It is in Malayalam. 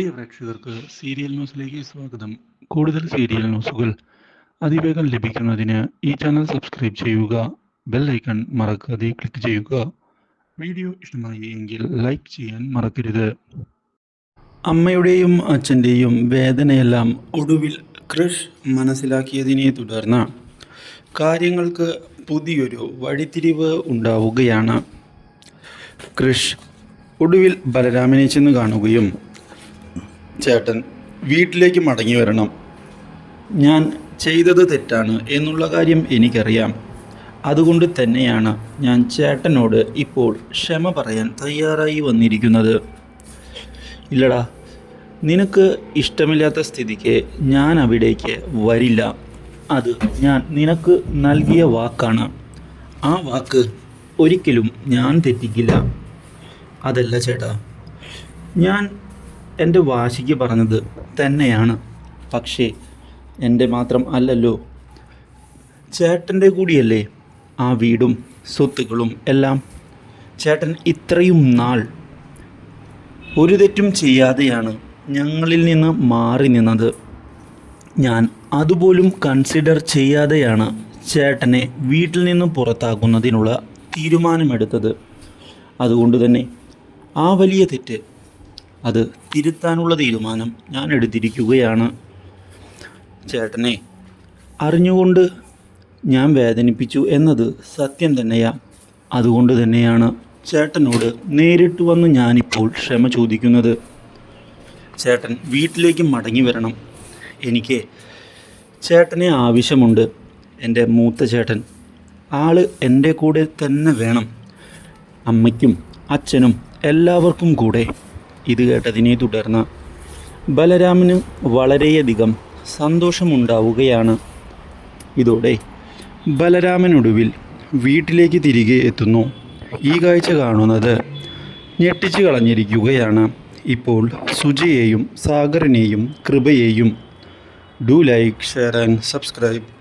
പ്രിയ പ്രേക്ഷകർക്ക് സീരിയൽ ന്യൂസിലേക്ക് സ്വാഗതം. കൂടുതൽ സീരിയൽ ന്യൂസുകൾ അതിവേഗം ലഭിക്കുന്നതിന് ഈ ചാനൽ സബ്സ്ക്രൈബ് ചെയ്യുക ബെൽ ഐക്കൺ മറക്കാതെ ക്ലിക്ക് ചെയ്യുക. വീഡിയോ ഇഷ്ടമായി എങ്കിൽ ലൈക്ക് ചെയ്യാൻ മറക്കരുത്. അമ്മയുടെയും അച്ഛന്റെയും വേദനയെല്ലാം ഒടുവിൽ ക്രിഷ് മനസ്സിലാക്കിയതിനെ തുടർന്ന് കാര്യങ്ങൾക്ക് പുതിയൊരു വഴിത്തിരിവ് ഉണ്ടാവുകയാണ്. ക്രിഷ് ഒടുവിൽ ബലരാമനെ ചെന്ന് കാണുകയും ചേട്ടൻ വീട്ടിലേക്ക് മടങ്ങി വരണം. ഞാൻ ചെയ്തത് തെറ്റാണ് എന്നുള്ള കാര്യം എനിക്കറിയാം. അതുകൊണ്ട് തന്നെയാണ് ഞാൻ ചേട്ടനോട് ഇപ്പോൾ ക്ഷമ പറയാൻ തയ്യാറായി വന്നിരിക്കുന്നത്. ഇല്ലടാ നിനക്ക് ഇഷ്ടമില്ലാത്ത സ്ഥിതിക്ക് ഞാൻ അവിടേക്ക് വരില്ല. അത് ഞാൻ നിനക്ക് നൽകിയ വാക്കാണ്. ആ വാക്ക് ഒരിക്കലും ഞാൻ തെറ്റിക്കില്ല. അതല്ല ചേട്ടാ ഞാൻ എന്റെ വാശിക്ക് പറഞ്ഞത് തന്നെയാണ്. പക്ഷേ എന്റെ മാത്രം അല്ലല്ലോ. ചേട്ടന്റെ കൂടിയല്ലേ ആ വീടും സ്വത്തുക്കളും എല്ലാം. ചേട്ടൻ ഇത്രയും നാൾ ഒരു തെറ്റും ചെയ്യാതെയാണ് ഞങ്ങളിൽ നിന്ന് മാറി നിന്നത്. ഞാൻ അതുപോലും കൺസിഡർ ചെയ്യാതെയാണ് ചേട്ടനെ വീട്ടിൽ നിന്ന് പുറത്താക്കുന്നതിനുള്ള തീരുമാനമെടുത്തത്. അതുകൊണ്ട് തന്നെ ആ വലിയ തെറ്റ് അത് തിരുത്താനുള്ള തീരുമാനം ഞാൻ എടുത്തിരിക്കുകയാണ്. ചേട്ടനെ അറിഞ്ഞുകൊണ്ട് ഞാൻ വേദനിപ്പിച്ചു എന്നത് സത്യം തന്നെയാ. അതുകൊണ്ട് തന്നെയാണ് ചേട്ടനോട് നേരിട്ട് വന്ന് ഞാനിപ്പോൾ ക്ഷമ ചോദിക്കുന്നത്. ചേട്ടൻ വീട്ടിലേക്ക് മടങ്ങി വരണം. എനിക്ക് ചേട്ടനെ ആവശ്യമുണ്ട്. എന്റെ മൂത്ത ചേട്ടൻ ആൾ എന്റെ കൂടെ തന്നെ വേണം. അമ്മയ്ക്കും അച്ഛനും എല്ലാവർക്കും കൂടെ. ഇത് കേട്ടതിനെ തുടർന്ന് ബലരാമന് വളരെയധികം സന്തോഷമുണ്ടാവുകയാണ്. ഇതോടെ ബലരാമനൊടുവിൽ വീട്ടിലേക്ക് തിരികെ എത്തുന്നു. ഈ കാഴ്ച കാണുന്നത് ഞെട്ടിച്ചു കളഞ്ഞിരിക്കുകയാണ്. ഇപ്പോൾ സുജയെയും സാഗറിനെയും കൃപയെയും do like share and subscribe.